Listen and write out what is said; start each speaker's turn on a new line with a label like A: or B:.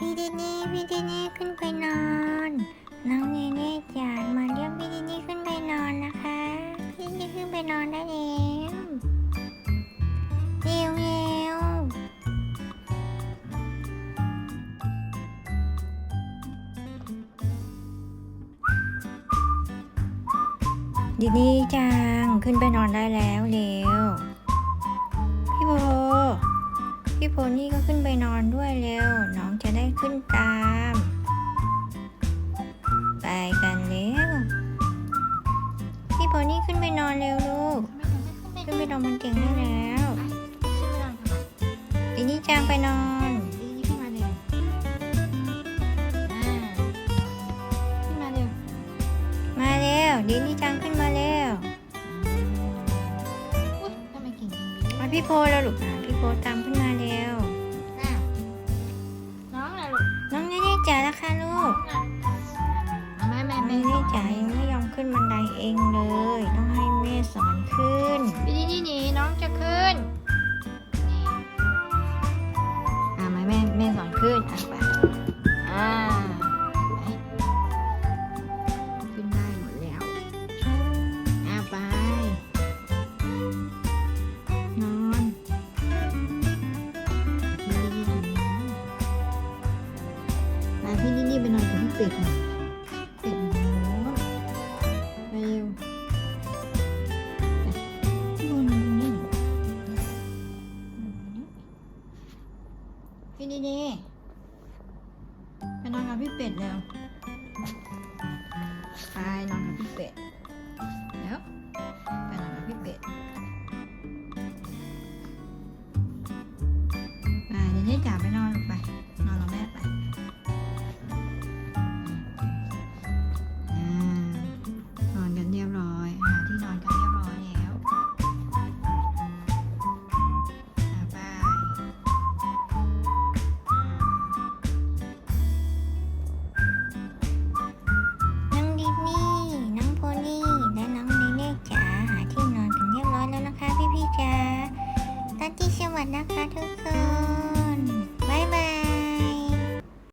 A: พี่ดินี่พี่ดินี่ขึ้นไปนอน น้องเนเน่จ๋ามาเรียกพี่ดินี่ขึ้นไปนอนนะคะพี่ดินี่ขึ้นไปนอนได้แล้วเร็วเร็วดินี่จังขึ้นไปนอนได้แล้วเร็วพี่โบพี่โพนี่ก็ขึ้นไปนอนด้วยเร็ว ขึ้นไปนอนบนเตียงได้แล้วทีนี้จางไปนอนมาเร็วดีนี่จางขึ้นมาเร็วมาพี่โพแล้วลูกอะพี่โพตามขึ้นมาเร็ว
B: น้องอะไรลูก
A: น้องเน่ๆจ๋าละค่ะลูก
B: แม่แม่
A: น้อง
B: แม่
A: เน่ๆจ๋ายังไม่ยอมขึ้นบันไดเองเลย ต้องให้แม่สอนขึ้น
B: พี่นี่ นี่นอนมาพี่นี่นี่ไปนอนกับพี่เป็ดหน่อยเป็ดหนูไปเร็วที่บนอนตรงนี้เหรอพี่ดีดีไปนอนกับพี่เป็ดแล้วไปนอนกับพี่เป็ด
A: วัสดีนะคะทุกคน